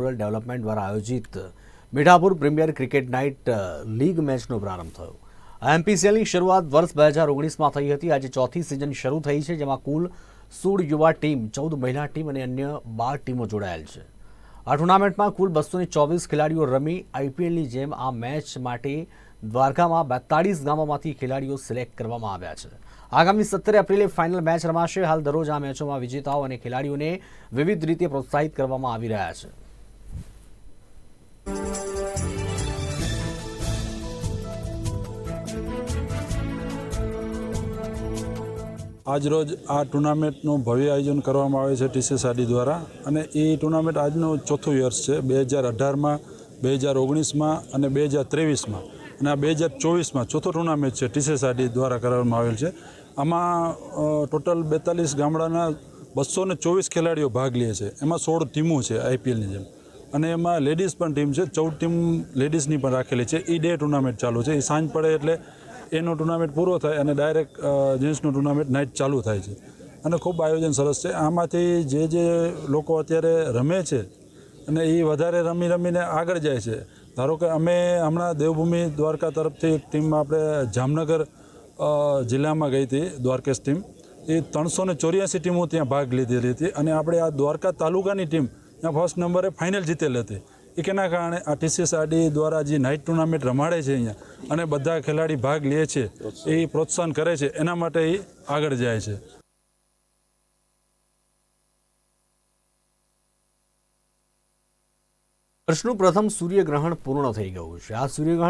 Rural development દ્વારા આયોજિત Mithapur premier cricket night league મેચનો પ્રારંભ થયો. એમપીસીએલની શરૂઆત વર્ષ બે હજાર ઓગણીસમાં થઈ હતી. આજે ચોથી સિઝન શરૂ થઈ છે, જેમાં કુલ સોળ યુવા ટીમ, ચૌદ મહિલા ટીમ અને અન્ય બાર ટીમો જોડાયેલ છે. આ ટુર્નામેન્ટમાં કુલ બસો ચોવીસ ખેલાડીઓ રમી આઈપીએલની જેમ આ મેચ માટે દ્વારકામાં બેતાળીસ ગામોમાંથી ખેલાડીઓ સિલેક્ટ કરવામાં આવ્યા છે. આગામી સત્તર એપ્રિલે ફાઇનલ મેચ રમાશે. હાલ દરરોજ આ મેચોમાં વિજેતાઓ અને ખેલાડીઓને વિવિધ રીતે પ્રોત્સાહિત કરવામાં આવી રહ્યા છે. આજરોજ આ ટુર્નામેન્ટનું ભવ્ય આયોજન કરવામાં આવે છે ટીસીએસઆરડી દ્વારા. અને એ ટુર્નામેન્ટ આજનું ચોથું યર્સ છે, બે હજાર અઢારમાં, બે હજાર ઓગણીસમાં અને બે હજાર ત્રેવીસમાં. અને આ બે હજાર ચોવીસમાં ચોથો ટુર્નામેન્ટ છે ટીસીએસઆરડી દ્વારા કરવામાં આવેલ છે. આમાં ટોટલ બેતાલીસ ગામડાના બસો ને ચોવીસ ખેલાડીઓ ભાગ લે છે. એમાં સોળ ટીમો છે આઈપીએલની જેમ. અને એમાં લેડીઝ પણ ટીમ છે. ચૌદ ટીમ લેડીઝની પણ રાખેલી છે. એ ડે ટુર્નામેન્ટ ચાલુ છે. એ સાંજ પડે એટલે એનો ટુર્નામેન્ટ પૂરો થાય અને ડાયરેક્ટ જેન્ટ્સનું ટુર્નામેન્ટ નાઇટ ચાલુ થાય છે. અને ખૂબ આયોજન સરસ છે. આમાંથી જે જે લોકો અત્યારે રમે છે અને એ વધારે રમી રમીને આગળ જાય છે. ધારો કે અમે હમણાં દેવભૂમિ દ્વારકા તરફથી એક ટીમ આપણે જામનગર જિલ્લામાં ગઈ હતી, દ્વારકેશ ટીમ એ ત્રણસો ને ચોર્યાસી ટીમો ત્યાં ભાગ લીધેલી હતી અને આપણે આ દ્વારકા તાલુકાની ટીમ ત્યાં ફર્સ્ટ નંબરે ફાઇનલ જીતેલી હતી. એ કેના કારણે આ ટીસીએસઆરડી દ્વારા જે નાઇટ ટુર્નામેન્ટ રમાડે છે અહીંયા અને બધા ખેલાડી ભાગ લે છે, એ પ્રોત્સાહન કરે છે, એના માટે એ આગળ જાય છે. વર્ષનું પ્રથમ સૂર્યગ્રહણ પૂર્ણ થઈ ગયું છે. આ સૂર્યગ્રહણ